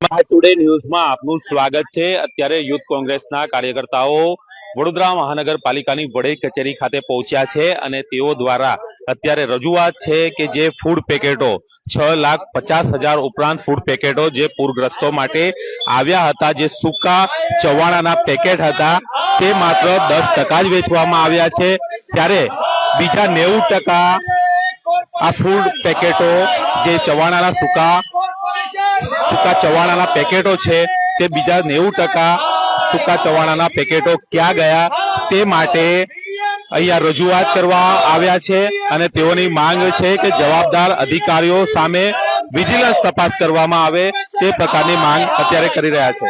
Today ન્યૂઝમાં આપનું સ્વાગત છે. અત્યારે યુથ કોંગ્રેસના કાર્યકર્તાઓ વડોદરા મહાનગરપાલિકાની વડે કચેરી ખાતે પહોંચ્યા છે અને તેઓ દ્વારા અત્યારે રજૂઆત છે કે જે ફૂડ પેકેટો છ લાખ પચાસ હજાર ઉપરાંત ફૂડ પેકેટો જે પૂરગ્રસ્તો માટે આવ્યા હતા, જે સૂકા ચવાણાના પેકેટ હતા, તે માત્ર દસ ટકા જ વેચવામાં આવ્યા છે. ત્યારે બીજા નેવું ટકા આ ફૂડ પેકેટો જે ચવાણાના સૂકા સૂકા ચવાણાના પેકેટો છે, તે બીજા નેવું ટકા સૂકા ચવાણાના પેકેટો ક્યાં ગયા? તે માટે અહીંયા રજૂઆત કરવા આવ્યા છે અને તેઓની માંગ છે કે જવાબદાર અધિકારીઓ સામે વિજિલન્સ તપાસ કરવામાં આવે, તે પ્રકારની માંગ અત્યારે કરી રહ્યા છે.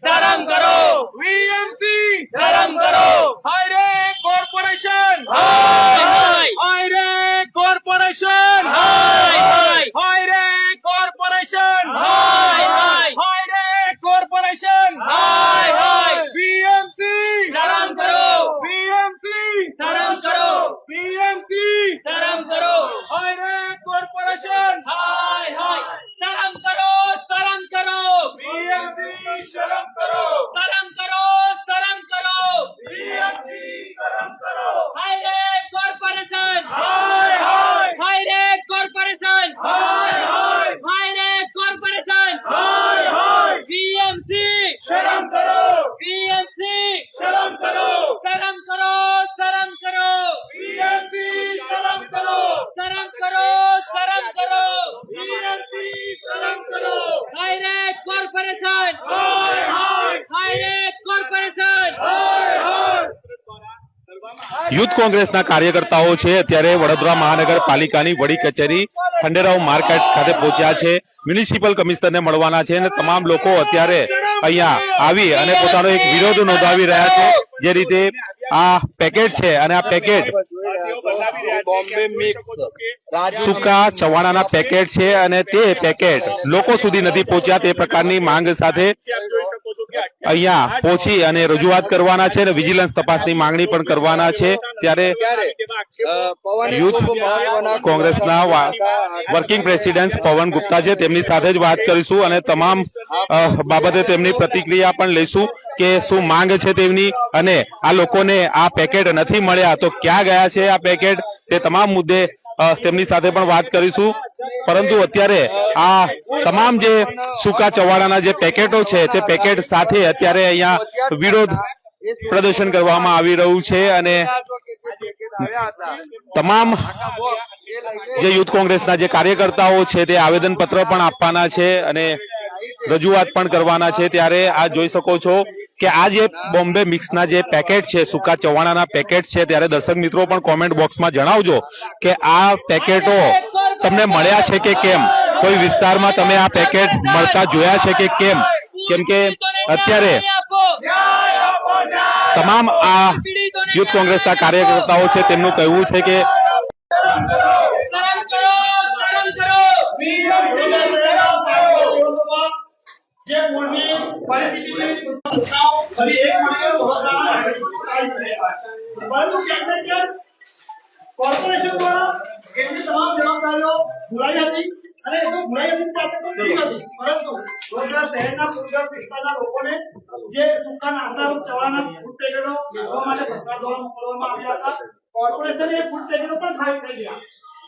કોર્પોરેશન હાય, હાય. વીએમસી શરમ કરો વીએમસી શરમ કરો હાય રે કોર્પોરેશન હાય, હાય. હાય રે કોર્પોરેશન હાય, હાય. હાય રે કોર્પોરેશન હાય, હાય. હાય રે કોર્પોરેશન હાય, હાય. વીએમસી શરમ કરો વીએમસી શરમ કરો વીએમસી શરમ કરો હાય રે કોર્પોરેશન હાય હાય શરમ કરો શરમ કરો વીએમસી શરમ કરો શરમ કરો શરમ કરો વીએમસી શરમ કરો હાય રે કોર્પોરેશન હાય હાય હાય રે કોર્પોરેશન હાય હાય હાય રે કોર્પોરેશન હાય હાય બીએમસી શરમ કરો બીએમસી શરમ કરો શરમ કરો શરમ કરો વીએમસી શરમ કરો શરમ કરો શરમ કરો વીએમસી શરમ કરો હાય રે કોર્પોરેશન હાય હાય હાય રે કોર્પોરેશન હાય હાય યુથ કોંગ્રેસના કાર્યકર્તાઓ છે. અત્યારે વડોદરા મહાનગરપાલિકાની વડી કચેરી ખંડેરાવ માર્કેટ ખાતે પહોંચ્યા છે. મ્યુનિસિપલ કમિશનરને મળવાના છે અને તમામ લોકો અત્યારે અહીંયા આવી અને પોતાનો એક વિરોધ નોંધાવી રહ્યા છે. જે રીતે આ પેકેટ છે અને આ પેકેટ બોમ્બે મિક્સ. સૂકા ચવાણાના પેકેટ છે અને તે પેકેટ લોકો સુધી નથી પહોંચ્યા. તે પ્રકારની માંગ સાથે અહીંયા પહોંચી અને રજૂઆત કરવાના છે અને વિજિલન્સ તપાસની માંગણી પણ કરવાના છે. ત્યારે યુથ કોંગ્રેસના વર્કિંગ પ્રેસિડેન્ટ પવન ગુપ્તા છે, તેમની સાથે જ વાત કરીશું અને તમામ બાબતે તેમની પ્રતિક્રિયા પણ લઈશું કે શું માંગ છે તેમની અને આ લોકોને આ પેકેટ નથી મળ્યા તો ક્યાં ગયા છે આ પેકેટ તે તમામ મુદ્દે તેમની સાથે પણ વાત કરીશું. પરંતુ અત્યારે આ તમામ જે સૂકા ચવાડાના જે પેકેટો છે, તે પેકેટ સાથે અત્યારે અહીંયા વિરોધ પ્રદર્શન કરવામાં આવી રહ્યું છે અને તમામ જે યુથ કોંગ્રેસના જે કાર્યકર્તાઓ છે, તે આવેદન પત્ર પણ આપવાના છે અને રજૂઆત પણ કરવાના છે. ત્યારે આ જોઈ શકો છો કે આ જે બોમ્બે મિક્સના જે પેકેટ છે સૂકા ચવાણાના પેકેટ છે ત્યારે દર્શક મિત્રો પણ કોમેન્ટ બોક્સમાં જણાવજો કે આ પેકેટો તમને મળ્યા છે કે કેમ? કોઈ વિસ્તારમાં તમે આ પેકેટ મળતા જોયા છે કે કેમ? કેમ કે અત્યારે તમામ આ યુથ કોંગ્રેસના કાર્યકર્તાઓ છે તેમનું કહેવું છે કે જે કરો શરમ આવ્યા હતા કોર્પોરેશને એ ફૂડ પેકેટો પણ ખાલી થઈ ગયા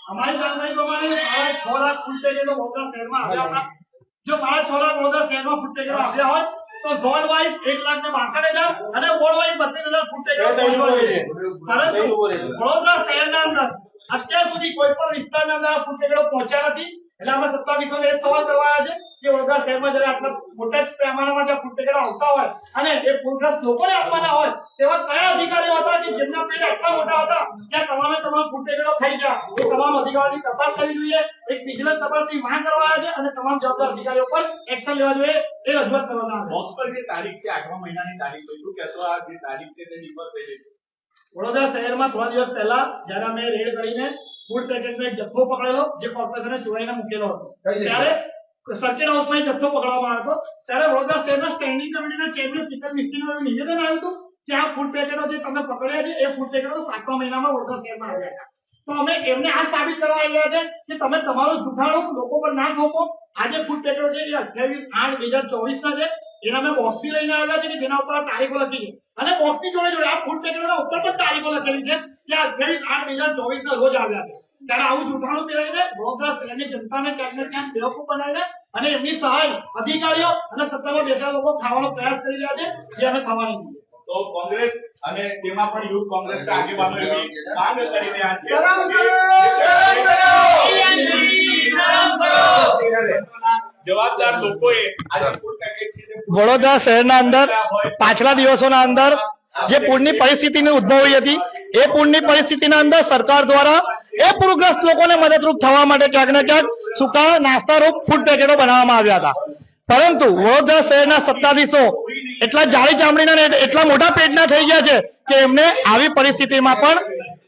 અમારી જાણકારી પ્રમાણે સાડા છ લાખ ફૂડ પેકેટો શહેરમાં આવ્યા હતા. જો સાડા છ લાખ વડોદરા શહેરમાં ફૂડ પેકેટો આવ્યા હોય તો ઝોન વાઇઝ એક લાખ ને બાસઠ હજાર અને વોર્ડ વાઇઝ બત્રીસ હજાર જોઈએ. પરંતુ વડોદરા શહેરના અંદર અત્યાર સુધી કોઈ પણ વિસ્તારના અંદર આ ફૂટ પહોંચ્યા નથી. તમામે તમામ ફૂડ પેકેટો ગયા? એ તમામ અધિકારીઓની તપાસ કરવી જોઈએ, એક વિજિલન્સ તપાસની માંગ કરવા છે અને તમામ જવાબદાર અધિકારીઓ પર એક્શન લેવા જોઈએ, એ રજૂઆત કરવામાં જે તારીખ છે, આઠમા મહિનાની તારીખ છે શું તારીખ છે તેની ઉપર થઈ રીતે વડોદરા શહેરમાં થોડા દિવસ પહેલા જ્યારે અમે રેડ કરીને ફૂડ પેકેટનો એક જથ્થો પકડેલો જે કોર્પોરેશને ચોરાઈને મૂકેલો હતો. ત્યારે સર્કિટ હાઉસમાં જથ્થો પકડવામાં આવ્યો હતો. ત્યારે વડોદરા શહેરના સ્ટેન્ડિંગ કમિટીના ચેરમેન શીતલ મિસ્ત્રીનું નિવેદન આવ્યું હતું કે આ ફૂડ પેકેટો જે તમે પકડ્યા છે એ ફૂડ પેકેટો સાતમા મહિનામાં વડોદરા શહેરમાં આવ્યા હતા. તો અમે એમને આ સાબિત કરવા આવ્યા છે કે તમે તમારું જુઠાણું લોકો પર ના થોપો. આજે ફૂડ પેકેટો છે એ અઠ્યાવીસ આઠ બે હજાર ચોવીસ ના છે. એના અમે બોક્સ બી લઈને આવ્યા છે કે જેના ઉપર તારીખો લખી છે. અને બોક્સ જોડે જોડે આ ફૂડ પેકેટના ઉપર પણ તારીખો લખેલી છે કે અઠ્યાવીસ આઠ બે હજાર ચોવીસ ના રોજ આવ્યા છે. ત્યારે આવું જુઠાણું પહેરાઈને વડોદરા શહેરની જનતાને ક્યાંક ને ક્યાંક બેવકૂફ બનાવીને અને એમની સહાય અધિકારીઓ અને સત્તામાં બેઠા લોકો ખાવાનો પ્રયાસ કરી રહ્યા છે જે અમે થવાની નથી તો કોંગ્રેસ અને તેમાં પણ યુથ કોંગ્રેસ આગેવાનો એવી માંગ કરી રહ્યા છે. શરમ કરો! શરમ કરો! જવાબદાર લોકોએ આજે ફૂડ પેકેટ છે વડોદરા શહેરના અંદર પાછલા દિવસોના અંદર જે પૂરની પરિસ્થિતિની ઉદ્ભવી હતી એ પૂરની પરિસ્થિતિના અંદર સરકાર દ્વારા એ પૂરગ્રસ્ત લોકોને મદદરૂપ થવા માટે ક્યાંક ને ક્યાંક સૂકા નાસ્તારૂપ ફૂડ પેકેટો બનાવવામાં આવ્યા હતા. પરંતુ વડોદરા શહેરના સત્તાધીશો એટલા જાળી ચામડીના ને એટલા મોટા પેટના થઈ ગયા છે કે એમને આવી પરિસ્થિતિમાં પણ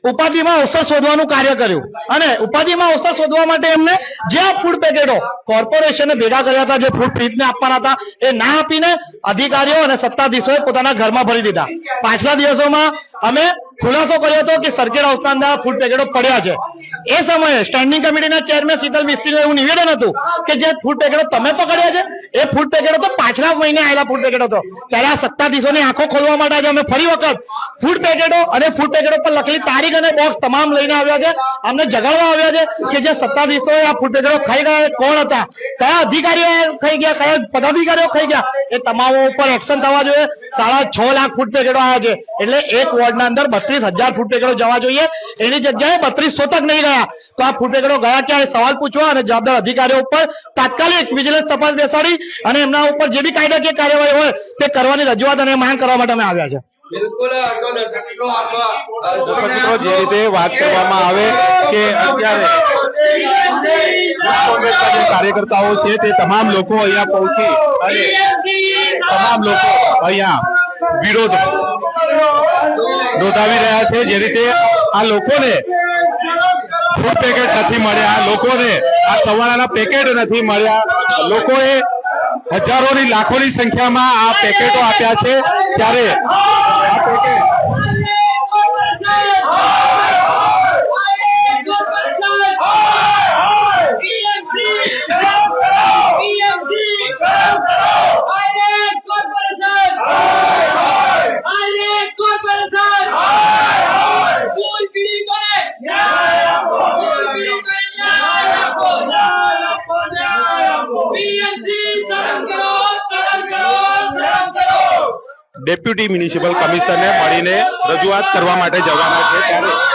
ઉપાધિમાં અવસર શોધવાનું કાર્ય કર્યું. અને ઉપાધિમાં અવસર શોધવા માટે એમને જે ફૂડ પેકેટો કોર્પોરેશને ભેગા કર્યા હતા, જે ફૂડ ફ્રીજને આપવાના હતા, એ ના આપીને અધિકારીઓ અને સત્તાધીશોએ પોતાના ઘરમાં ભરી દીધા. પાછલા દિવસોમાં અમે ખુલાસો કર્યો હતો કે સર્કિટ હાઉસના અંદર ફૂડ પેકેટો પડ્યા છે. એ સમયે સ્ટેન્ડિંગ કમિટીના ચેરમેન શીતલ મિસ્ત્રીને એવું નિવેદન હતું કે જે ફૂડ પેકેટો તમે પકડ્યા છે, એ ફૂડ પેકેટો તો પાછલા મહિને આવેલા ફૂડ પેકેટો હતો. ત્યારે આ સત્તાધીશોની આંખો ખોલવા માટે આજે અમે ફરી વખત ફૂડ પેકેટો અને ફૂડ પેકેટો પર લખેલી તારીખ અને બોક્સ તમામ લઈને આવ્યા છે. અમને જગાડવા આવ્યા છે કે જે સત્તાધીશોએ આ ફૂડ પેકેટો ખાઈ ગયા કોણ હતા? કયા અધિકારીઓ ખાઈ ગયા? કયા પદાધિકારીઓ ખાઈ ગયા? એ તમામ ઉપર એક્શન થવા જોઈએ. સાડા છ લાખ ફૂડ પેકેટો આવ્યા છે. એટલે એક વોર્ડના અંદર બત્રીસ હજાર ફૂડ પેકેટો જવા જોઈએ. એની જગ્યાએ બત્રીસ તક નહીં ગયા. તો આ ફૂડ પેકેટો ગયા ક્યારે સવાલ પૂછવા અને જવાબદાર અધિકારીઓ ઉપર તાત્કાલિક વિજિલન્સ તપાસ બેસાડી અને એમના ઉપર જે બી કાયદાકીય કાર્યવાહી હોય તે કરવાની રજૂઆત અને માંગ કરવા માટે અમે આવ્યા છે. જે રીતે વાત કરવામાં આવે કે અત્યારે કાર્યકર્તાઓ છે તે તમામ લોકો અહીંયા પહોંચી અને તમામ લોકો અહીંયા વિરોધ નોંધાવી રહ્યા છે. જે રીતે આ લોકોને ફૂડ પેકેટ નથી મળ્યા. લોકોને આ સવારના પેકેટ નથી મળ્યા. લોકોએ હજારોની લાખોની સંખ્યામાં આ પેકેટો આપ્યા છે. ત્યારે આ પેકેટ ડેપ્યુટી મ્યુનિસિપલ કમિશનરને મળીને રજૂઆત કરવા માટે જવાના છે ત્યારે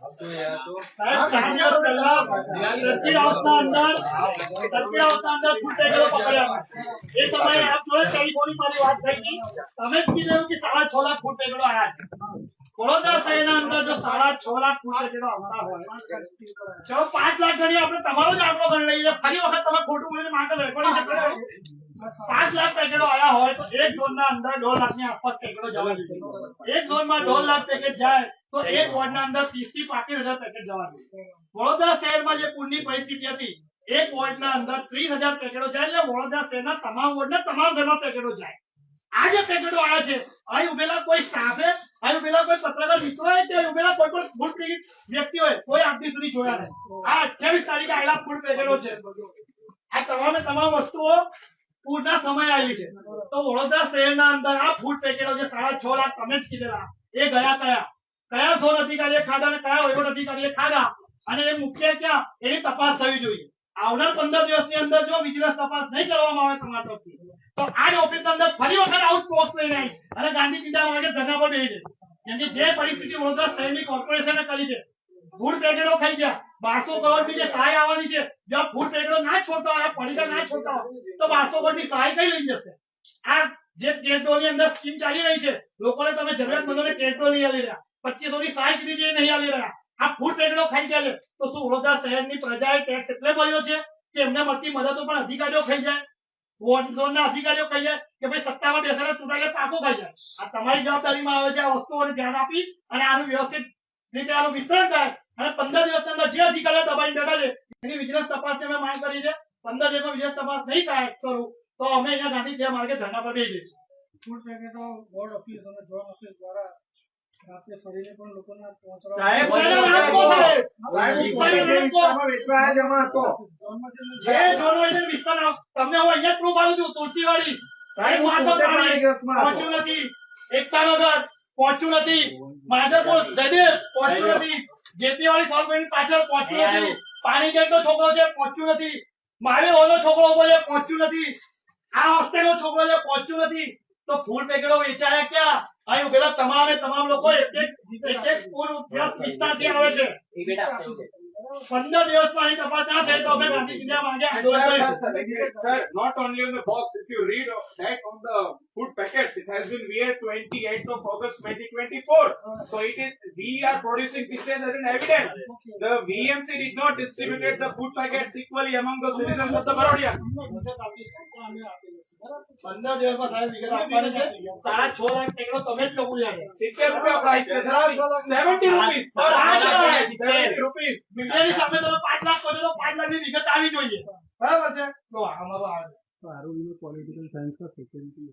દિવસ પહેલા સર્કિટ હાઉસના અંદર સર્કિટ હાઉસના અંદર ફૂડ પેકેટો પકડ્યા એ સમયે આપ જોડે ટેલિફોનિક મારી વાત થઈ હતી તમે જ કીધું કે સાડા છ લાખ ફૂડ પેકેટો આવ્યા છે વડોદરા શહેરના અંદર જો સાડા છ લાખ ફૂડ પેકેટો આવતા હોય ચલો પાંચ લાખ ગણી આપણે તમારો જ આંકડો ગણી લઈએ ફરી વખત તમે ખોટું બોલીને માંગે રેકોર્ડિંગ કરો પાંચ લાખ પેકેટો આવ્યા હોય તો એક ઝોનના અંદર દોઢ લાખની આસપાસ પેકેટો જવા જોઈએ એક ઝોનમાં દોઢ લાખ પેકેટ જાય તો એક વોર્ડના અંદર ત્રીસથી પાંત્રીસ હજાર પેકેટ જવા દે. વડોદરા શહેરમાં જે પૂરની પરિસ્થિતિ હતી એક વોર્ડના અંદર ત્રીસ હજાર પેકેટો જાય એટલે વડોદરા શહેરના તમામ વોર્ડના તમામ ઘરમાં પેકેટો જાય. આ જે પેકેટો આવ્યા છે અહીં ઉભેલા કોઈ સ્ટાફે અહીં ઉભેલા કોઈ પત્રકાર મિત્રોએ કે ઉભેલા કોઈ પણ ફૂડ પેકેટ વ્યક્તિઓએ કોઈ આપણી સુધી જોયા નહીં. આ અઠ્યાવીસ તારીખે આવેલા ફૂડ પેકેટો છે. આ તમામે તમામ વસ્તુઓ પૂરના સમય આવી છે. તો વડોદરા શહેરના અંદર આ ફૂડ પેકેટો જે સાડા છ લાખ તમે જ કીધેલા એ ગયા કયા? કયા ઝોન અધિકારીએ ખાધા અને કયા વહીવટ અધિકારીએ ખાધા? અને એ મુખ્ય ક્યાં? એની તપાસ થવી જોઈએ. આવનાર પંદર દિવસની અંદર જો વિજિલન્સ તપાસ નહીં કરવામાં આવે તમારા તરફથી, તો આ જ ઓફિસની અંદર ફરી વખત આઉટ પોસ્ટ લઈને આવી અને ગાંધી ચિંતા માટે ધરણા પર બેસી જશે કે જે પરિસ્થિતિ વડોદરા શહેરની કોર્પોરેશને કરી છે, ફૂડ પેકેટો ખાઈ ગયા, બારસો કરોડની જે સહાય આવવાની છે જો ફૂડ પેકેટો ના છોડતા હોય, પડીકા ના છોડતા હોય, તો બારસો કરોડની સહાય કઈ લઈ જશે? આ જે કેશડોલની અંદર સ્કીમ ચાલી રહી છે, લોકોને તમે જરૂરિયાતમંદોને નહીં આલી રહ્યા. પચીસો ની સહાય કીધી નહીં આવી રહ્યા. આ ફૂડ પેકેટો ખાઈ ગયા છે. તો શું, વડોદરા શહેરની પ્રજાએ ટેક્સ એટલે ભર્યો છે કે એમને મળતી મદદો પણ અધિકારીઓ ખાઈ જાય? વોર્ડ ઝોનના અધિકારીઓ જાય કે ભાઈ સત્તામાં બેસેલા ચૂંટાયેલા પાકો ખાઈ જાય? આ તમારી જવાબદારીમાં આવે છે આ વસ્તુઓને ધ્યાન આપી અને આનું વ્યવસ્થિત રીતે આનું વિતરણ થાય અને પંદર દિવસની અંદર જે અધિકારીઓ દબાઈને બેઠા છે, એની વિજિલન્સ તપાસની અમે માંગ કરી છે. પંદર દિવસમાં વિજિલન્સ તપાસ નહીં થાય શરૂ તો અમે અહીંયા ગાંધી ત્યાં માર્ગે ધરણા પર બેસી જઈશું. ફૂડ પેકેટો બોર્ડ ઓફિસ અને ઝોન ઓફિસ દ્વારા તમને હું અહીંયા પ્રૂફ આલું છું તુલસીવાડી. સાહેબ પાણી પાણીગ્રસ્તમાં પહોંચ્યું નથી. એકતાનગર પહોંચ્યું નથી. માધરપુર જયદેવ પહોંચ્યું નથી. જેપી વાળી પાછળ પહોંચ્યું નથી. પાણી ગેટ છોકરો છે પહોંચ્યું નથી. મારે ઓલો છોકરો ઊભો છે પહોંચ્યું નથી. આ હોસ્ટેલ નો છોકરો છે પહોંચ્યું નથી. તો ફૂલ પેકેટો વેચાયા ક્યાં? અહીં ઉભેલા તમામે તમામ લોકો એક એક એક એક પૂર્વ વિસ્તારથી આવે છે પંદર દિવસમાં અહીં તપાસ ના થાય તો અમે ગાંધી ચિંતા માંગે આંદોલન કરીશું Sir, not only on the box, if you read that on the food packets, it has been weighed 28th of August 2024. So it is, we are producing this as an evidence. The VMC did not distribute the food packets equally among the citizens of the Barodia. પંદર દિવસમાં સાહેબ વિગત આપવાની છે સાડા છ લાખ ટેકડો તમે જ કબૂલ લાગે સિત્તેર રૂપિયા પ્રાઇસ છે, ધરાવી. 70 rupees per પાંચ લાખ. 70 rupees. સામે તમે પાંચ લાખ કહો તો પાંચ લાખની વિગત આવી જોઈએ બરાબર છે તો અમારું આવે છે. પોલિટિકલ સાયન્સમાં ફેકલ્ટી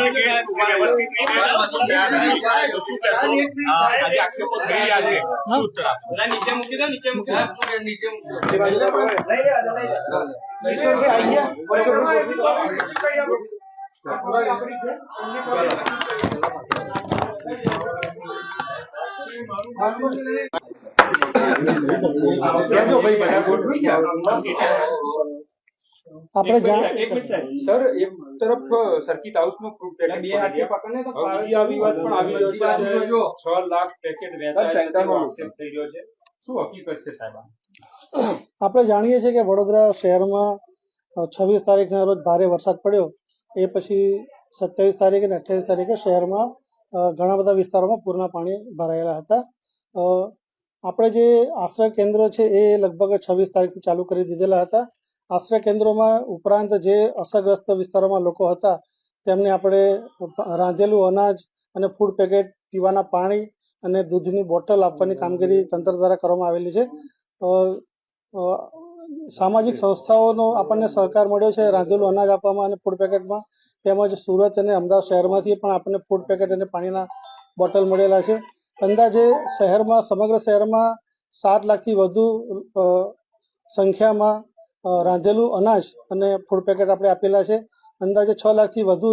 VMC! ગરમ કરો! VMC! આપણે સર એક તરફ સર્કિટ હાઉસનો ફ્રૂટ પેકેટ બે હાથે પકડને તો બીજી આવી વાત પણ આવી રહ્યો છે છ લાખ પેકેટ વેચાય થઈ રહ્યો છે. શું હકીકત છે સાહેબ? આપણે જાણીએ છીએ કે વડોદરા શહેરમાં છવ્વીસ તારીખના રોજ ભારે વરસાદ પડ્યો. એ પછી સત્યાવીસ તારીખે અને અઠ્યાવીસ તારીખે શહેરમાં ઘણા બધા વિસ્તારોમાં પૂરના પાણી ભરાયેલા હતા. આપણે જે આશ્રય કેન્દ્ર છે એ લગભગ છવ્વીસ તારીખથી ચાલુ કરી દીધેલા હતા. આશ્રય કેન્દ્રોમાં ઉપરાંત જે અસરગ્રસ્ત વિસ્તારોમાં લોકો હતા તેમને આપણે રાંધેલું અનાજ અને ફૂડ પેકેટ પીવાના પાણી અને દૂધની બોટલ આપવાની કામગીરી તંત્ર દ્વારા કરવામાં આવેલી છે. સામાજિક સંસ્થાઓનો આપણને સહકાર મળ્યો છે રાંધેલું અનાજ આપવામાં અને ફૂડ પેકેટમાં તેમજ સુરત અને અમદાવાદ શહેરમાંથી પણ આપણને ફૂડ પેકેટ અને પાણીના બોટલ મળેલા છે. અંદાજે શહેરમાં સમગ્ર શહેરમાં સાત લાખથી વધુ સંખ્યામાં રાંધેલું અનાજ અને ફૂડ પેકેટ આપણે આપેલા છે. અંદાજે છ લાખથી વધુ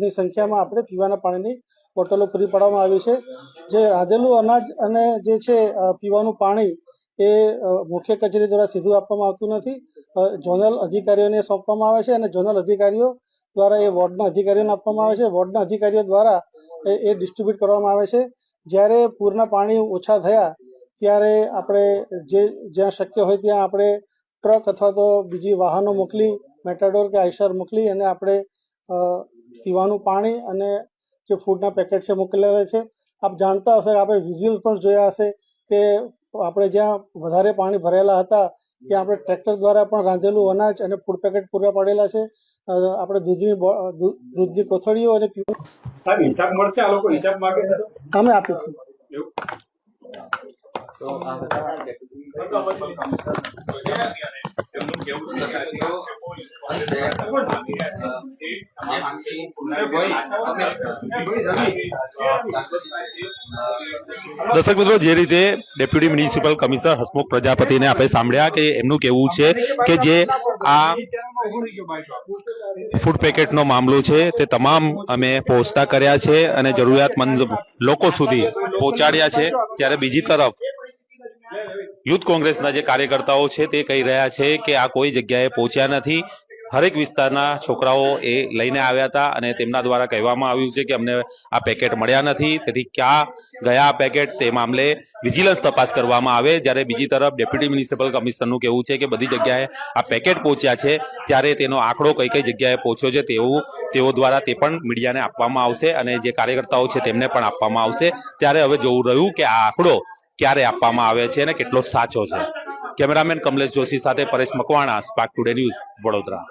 ની સંખ્યામાં આપણે પીવાના પાણીની બોટલો પૂરી પાડવામાં આવી છે. જે રાંધેલું અનાજ અને જે છે પીવાનું પાણી એ મુખ્ય કચેરી દ્વારા સીધું આપવામાં આવતું નથી. ઝોનલ અધિકારીઓને સોંપવામાં આવે છે અને ઝોનલ અધિકારીઓ દ્વારા એ વોર્ડના અધિકારીઓને આપવામાં આવે છે. વોર્ડના અધિકારીઓ દ્વારા એ ડિસ્ટ્રીબ્યુટ કરવામાં આવે છે. જ્યારે પૂરના પાણી ઓછા થયા, ત્યારે આપણે જે, જ્યાં શક્ય હોય ત્યાં આપણે ટ્રક અથવા તો બીજી વાહનો મોકલી મેટાડોર કે આઈશર મોકલી અને આપણે પીવાનું પાણી અને જે ફૂડના પેકેટ છે મોકલેલા છે. આપ જાણતા હશે આપણે વિઝ્યુઅલ્સ પણ જોયા હશે કે આપણે જ્યાં વધારે પાણી ભરેલા હતા ત્યાં આપણે ટ્રેક્ટર દ્વારા પણ રાંધેલું અનાજ અને ફૂડ પેકેટ પૂરા પાડેલા છે. આપણે દૂધની દૂધની કોથળીઓ અને પીવાનું હિસાબ મળશે? આ લોકો હિસાબ માંગે અમે આપીશું. એવું દર્શક મિત્રો, જે રીતે ડેપ્યુટી મ્યુનિસિપલ કમિશનર હસમુખ પ્રજાપતિને આપણે સાંભળ્યા કે એમનું કેવું છે કે જે આ ફૂડ પેકેટનો મામલો છે, તે તમામ અમે પહોંચતા કર્યા છે અને જરૂરિયાતમંદ લોકો સુધી પહોંચાડ્યા છે. ત્યારે બીજી તરફ યુથ કોંગ્રેસના જે કાર્યકર્તાઓ છે તે કહી રહ્યા છે કે આ કોઈ જગ્યાએ પહોંચ્યા નથી. હરેક વિસ્તારના છોકરાઓ એ લઈને આવ્યા હતા અને તેમના દ્વારા કહેવામાં આવ્યું છે કે અમને આ પેકેટ મળ્યા નથી. તેથી ક્યાં ગયા પેકેટ તે મામલે વિજિલન્સ તપાસ કરવામાં આવે. જ્યારે બીજી તરફ ડેપ્યુટી મ્યુનિસિપલ કમિશનરનું કહેવું છે કે બધી જગ્યાએ આ પેકેટ પહોંચ્યા છે, ત્યારે તેનો આંકડો કઈ કઈ જગ્યાએ પહોંચ્યો છે તેવું તેઓ દ્વારા તે પણ મીડિયાને આપવામાં આવશે અને જે કાર્યકર્તાઓ છે તેમને પણ આપવામાં આવશે. ત્યારે હવે જોવું રહ્યું કે આ આંકડો ક્યારે આપવામાં આવે છે અને કેટલો સાચો છે? કેમેરામેન કમલેશ જોશી સાથે Paresh Makwana spark today news Vadodara.